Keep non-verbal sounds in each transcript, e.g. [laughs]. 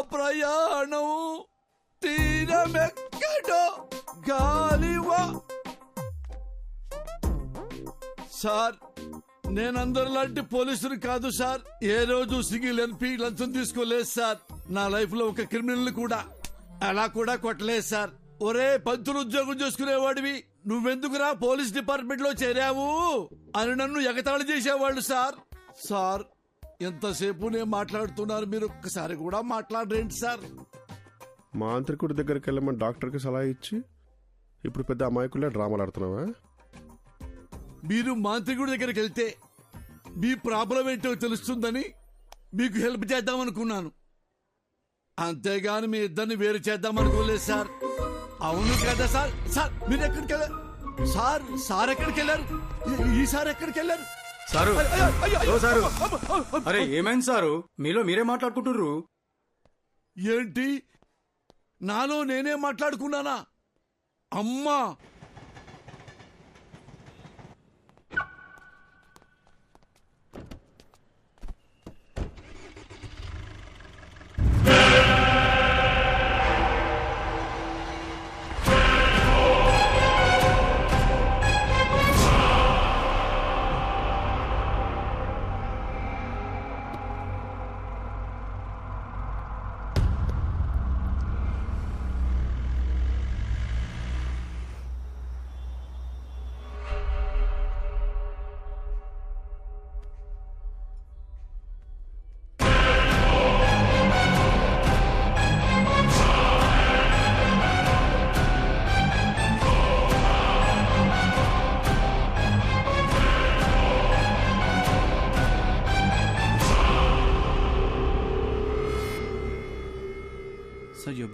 ప్రయాణం తీరమెక్కడో? గాలివా? సార్ నేనందరిలాంటి పోలీసులు కాదు సార్. ఏ రోజు సింగిల్ ఎన్పి లంచం తీసుకోలేదు సార్. నా లైఫ్లో ఒక క్రిమినల్ కూడా అలా కూడా కొట్టలేదు సార్. ఒరే పంతులు ఉద్యోగం చేసుకునేవాడివి. నువ్వెందుకురా పోలీస్ డిపార్ట్మెంట్లో చేరావు? అని నన్ను ఎగతాళి చేసేవాళ్ళు సార్. సార్ ఎంతసేపు నేను మాట్లాడుతున్నారు? మీరు ఒక్కసారి కూడా మాట్లాడరేంటి సార్. మాంత్రికుడి దగ్గరికి వెళ్ళమని డాక్టర్కి సలహా ఇచ్చి ఇప్పుడు పెద్ద అమాయకులే డ్రామాలు ఆడుతున్నావా? మీరు మాంత్రికుడి దగ్గరికి వెళ్తే మీ ప్రాబ్లం ఏంటో తెలుస్తుందని మీకు హెల్ప్ చేద్దాం అనుకున్నాను. అంతేగాని మీ ఇద్దరిని వేరు చేద్దాం అనుకోలేదు సార్. అవును కదా సార్? సార్ మీరు ఎక్కడికి వెళ్ళారు? సార్ సార్ ఎక్కడికి వెళ్ళారు? ఈ- ఈ సార్ ఎక్కడికి వెళ్ళారు? సారు. ఓ సారు. అరే ఏమైంది సారు? మీలో మీరే మాట్లాడుకుంటుర్రు? ఏంటి? నాలో నేనే మాట్లాడుకున్నానా? అమ్మా!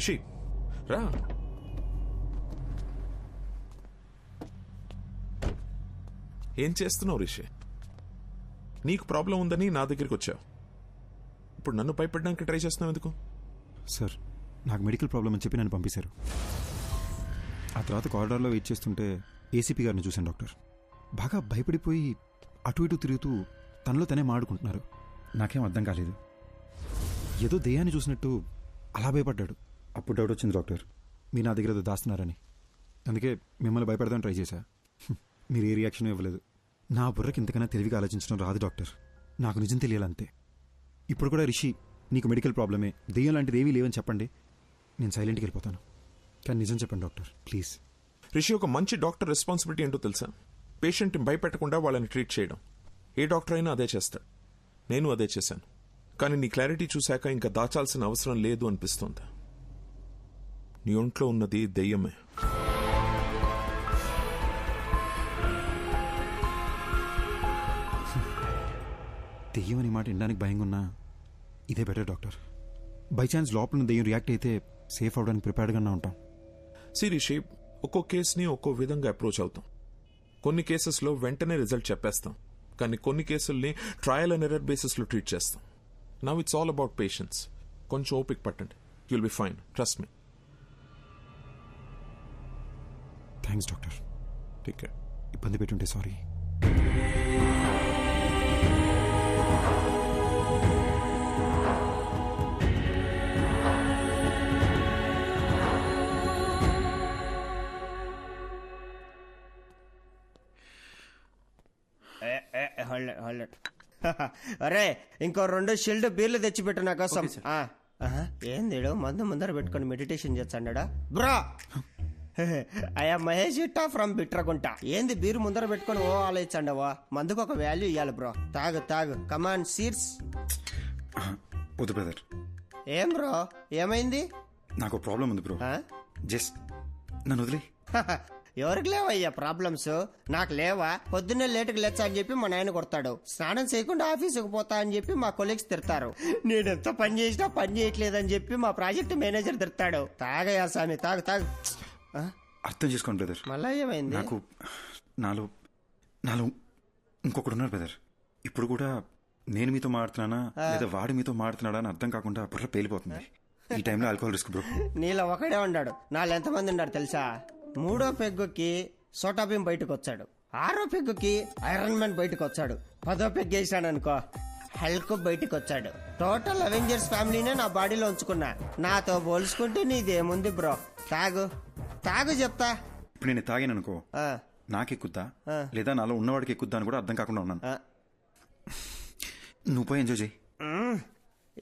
Rishi రా. ఏం చేస్తున్నావు రిషి? నీకు ప్రాబ్లం ఉందని నా దగ్గరికి వచ్చావు. ఇప్పుడు నన్ను భయపడడానికి ట్రై చేస్తున్నావు ఎందుకు? సార్ నాకు మెడికల్ ప్రాబ్లం అని చెప్పి నన్ను పంపించారు ఆ తర్వాత కారిడార్లో వెయిట్ చేస్తుంటే ఏసీపీ గారిని చూశాను డాక్టర్. బాగా భయపడిపోయి అటు ఇటు తిరుగుతూ తనలో తనే మాడుకుంటున్నారు. నాకేం అర్థం కాలేదు. ఏదో దెయ్యాన్ని చూసినట్టు అలా భయపడ్డాడు. అప్పుడు డౌట్ వచ్చింది డాక్టర్. మీరు నా దగ్గర దాస్తున్నారని. అందుకే మిమ్మల్ని భయపెడదామని ట్రై చేశా. మీరు ఏ రియాక్షన్ ఇవ్వలేదు. నా బుర్రకి ఇంతకన్నా తెలివిగా ఆలోచించడం రాదు డాక్టర్. నాకు నిజం తెలియాలంతే. ఇప్పుడు కూడా రిషి నీకు మెడికల్ ప్రాబ్లమే దెయ్యం లాంటిది ఏమీ లేవని చెప్పండి. నేను సైలెంట్కి వెళ్ళిపోతాను. కానీ నిజం చెప్పండి డాక్టర్. ప్లీజ్. రిషి ఒక మంచి డాక్టర్ రెస్పాన్సిబిలిటీ ఏంటో తెలుసా? పేషెంట్ని భయపెట్టకుండా వాళ్ళని ట్రీట్ చేయడం. ఏ డాక్టర్ అయినా అదే చేస్తాడు. నేను అదే చేశాను. కానీ నీ క్లారిటీ చూశాక ఇంకా దాచాల్సిన అవసరం లేదు అనిపిస్తోంది. నీ ఒంట్లో ఉన్నది దెయ్యమే. దెయ్యం అనే మాట వినడానికి భయంగా ఉన్నా ఇదే బెటర్ డాక్టర్ బై ఛాన్స్ లోపల దెయ్యం రియాక్ట్ అయితే సేఫ్ అవడానికి ప్రిపేర్డ్గానే ఉంటాం. సిరీషి ఒక్కో కేసుని ఒక్కో విధంగా అప్రోచ్ అవుతాం. కొన్ని కేసెస్లో వెంటనే రిజల్ట్ చెప్పేస్తాం. కానీ కొన్ని కేసుల్ని ట్రయల్ అండ్ ఎర్రర్ బేసిస్లో ట్రీట్ చేస్తాం. Now it's all about patience కొంచెం ఓపిక పట్టండి. You'll be fine trust me thanks doctor take care ఇబ్బంది పెట్టుంటే సారీ [laughs] అరే ఇంకో రెండు షిల్డ్ బీర్లు తెచ్చిపెట్టు నా కోసం. ఏంది? మందు ముందర పెట్టుకొని మెడిటేషన్ చేస్తాడా బ్రా! అయ్యా మహేష్ ఇట్టా ఫ్రమ్ బిట్రకుంట ఏంది బీరు ముందర పెట్టుకొని ఓ ఆలోచించండవా మందుకు ఒక వాల్యూ ఇవ్వాలి బ్రో తాగు తాగు. కమాన్ సీర్స్ [clears throat] వద్దు బ్రదర్ ఏం బ్రో ఏమైంది? నాకు ప్రాబ్లం ఉంది బ్రో? జస్ట్ నన్ను వదిలే [laughs] ఎవరికి లేవయ్యా ప్రాబ్లమ్స్ నాకు లేవా? పొద్దున్నే లేటుకు లేచా అని చెప్పి మా నాయన కొడతాడు. స్నానం చేయకుండా ఆఫీసుకు పోతా అని చెప్పి మా కొలీగ్స్ తిడతారు. [laughs] నేను ఎంత పని చేసినా పని చేయట్లేదని చెప్పి మా ప్రాజెక్ట్ మేనేజర్ తిడతాడు. తాగయ్యా స్వామి తాగు తాగు? అర్థం చేసుకోండి బ్రదర్ మళ్ళా ఏమైంది? నాకు నాలో నాలో ఇంకొకడు ఉన్నారు బ్రదర్ ఇప్పుడు కూడా నేను మీతో మాడుతున్నానా లేదా వాడు మీతో మాడుతున్నాడా అని అర్థం కాకుండా బుర్ర పేలిపోతుంది. ఈ టైంలో ఆల్కహాల్ రిస్క్ బ్రో నీలో ఒకడే ఉన్నాడు. నాలో ఎంతమంది ఉన్నారు తెలుసా? మూడో పెగ్గుకి సోటాబీన్ బయటకు వచ్చాడు ఆరో పెగ్గుకి ఐరన్ మ్యాన్ బయటకు వచ్చాడు పదో పెగ్ వేసాడు అనుకో హల్క్ బయటకు వచ్చాడు టోటల్ అవెంజర్స్ ఫ్యామిలీనే నా బాడీలో ఉంచుకున్నా. నాతో పోల్చుకుంటే నీదేముంది బ్రో తాగు. తాగు చెప్తా. ఇప్పుడు నేను తాగాను అనుకో ఆ, నాకు ఎక్కుద్దా ఆ. లేదా నాలో ఉన్నవాడికి ఎక్కుద్దా అని కూడా అర్థం కాకుండా ఉన్నాను. ఆ. నువ్వు పోయి ఎంజాయ్ చేయి.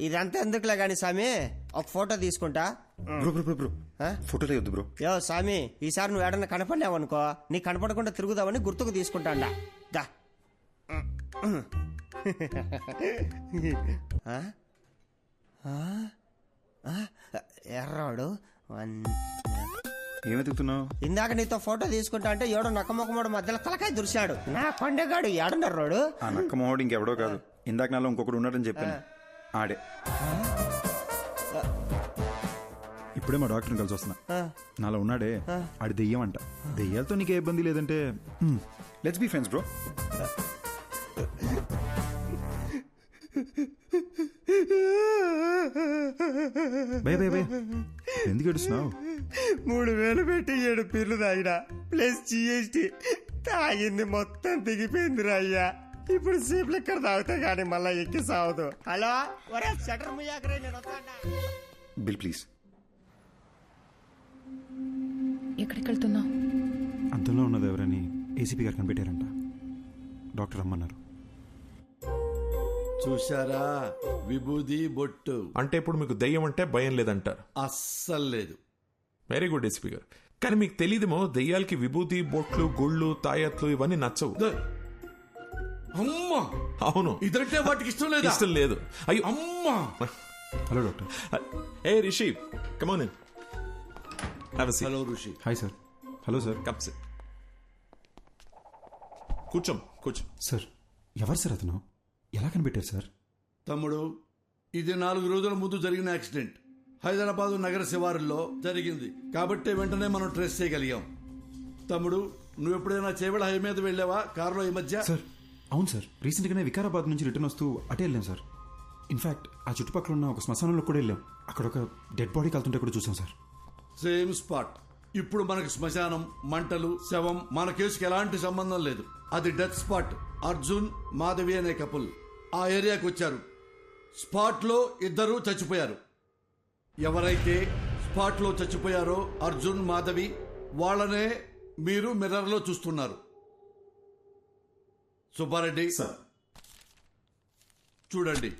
ఇదంతా ఎందుకులే గాని స్వామి? ఒక ఫోటో తీసుకుంటా. Bro bro bro bro. ఆ? ఫోటోలే వద్దు బ్రో. యో స్వామి ఈసారి నువ్వు ఏడన్నా కనపడలేవనుకో నీ కనపడకుండా తిరుగుదామని గుర్తుకు తీసుకుంటాండా. దా. ఆ? ఆ? ఆ? ఎర్రాడు వన్ ఏం వెతుకుతున్నావు ఇందాక నీతో ఫోటో తీసుకుంటా అంటే ఏడో నక్కమొక్కమోడు మధ్యలో తలకాయ దురిశాడు. నా కొండగాడు ఏడున్నర్రోడు ఆ నక్క మొహోడు ఇంకెవడో కాదు. ఇందాక నాలో ఇంకొకడు ఉన్నాడని చెప్పాను. ఆడే. ఇప్పుడే మా డాక్టర్ని కలిసి వస్తున్నా. నాలో ఉన్నాడే. ఆడి దెయ్యం అంట దెయ్యాలతో నీకే ఇబ్బంది లేదంటే లెట్స్ బీ ఫ్రెండ్స్ బ్రో భయ భయ భయ ఎందుకు ఏడుస్తున్నావు? మూడు వేలు పెట్టి ఏడు పిల్లు తాగిన. ప్లస్ జిఎస్టి తాగింది మొత్తం దిగిపోయిందిరా అయ్యా. ఇప్పుడు సీప్ లెక్కర్ తాగితే గానీ మళ్ళా ఎక్కి సావదు. హలో? ఒరే షటర్ ముయ్యాకరే నేను వస్తాడా బిల్ ప్లీజ్ ఎక్కడికి వెళ్తున్నావు అంతంలో ఉన్నది ఎవరని ఏసీపీ గారు కనిపెట్టారంట. డాక్టర్ రమ్మన్నారు. చూశారా? విభూది బొట్టు. అంటే ఇప్పుడు మీకు దయ్యం అంటే భయం లేదంటారు. అస్సలు లేదు. వెరీ గుడ్ ఎస్పీ గారు. కానీ మీకు తెలియదేమో దెయ్యాలకి విభూతి బొట్లు గుళ్ళు తాయత్లు ఇవన్నీ నచ్చవు. ద- అమ్మా! అవును. ఇదంటే వాటికి ఇష్టం లేదా? ఇష్టం లేదు. అయ్యో. అమ్మా! Hello doctor A Rishi come on hello Rishi. Hi sir hello sir cups కూర్చోం కూర్చో. సార్ ఎవరు సార్ అతను? ఎలా కనిపెట్టారు సార్ తమ్ముడు ఇది నాలుగు రోజుల ముందు జరిగిన యాక్సిడెంట్. హైదరాబాద్ నగర శివారుల్లో జరిగింది. కాబట్టే వెంటనే మనం ట్రేస్ చేయగలిగాం. తమ్ముడు నువ్వు ఎప్పుడైనా చేవెళ హై మీద వెళ్ళావా? కారులో ఈ మధ్య? సార్ అవును సార్. రీసెంట్గానే వికారాబాద్ నుంచి రిటర్న్ వస్తూ అటే వెళ్ళాం సార్. ఇన్ఫాక్ట్ ఆ చుట్టుపక్కల ఉన్న ఒక శ్మశానంలో కూడా వెళ్ళాం. అక్కడ ఒక డెడ్ బాడీ కలుతుంటే కూడా చూసాం సార్. సేమ్ స్పాట్ ఇప్పుడు మనకు శ్మశానం మంటలు శవం మన కేసుకి ఎలాంటి సంబంధం లేదు. అది డెత్ స్పాట్ అర్జున్ మాధవి అనే కపుల్ ఆ ఏరియాకి వచ్చారు. స్పాట్లో ఇద్దరు చచ్చిపోయారు. ఎవరైతే స్పాట్లో చచ్చిపోయారో అర్జున్ మాధవి వాళ్ళనే మీరు మిర్రర్లో చూస్తున్నారు. సుబ్బారెడ్డి. చూడండి.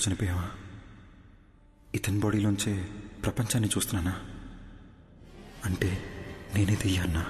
ఇద్దరు చనిపోయావా? ఇతని బాడీలోంచే ప్రపంచాన్ని చూస్తున్నానా? అంటే నేనే దెయ్యాన్నా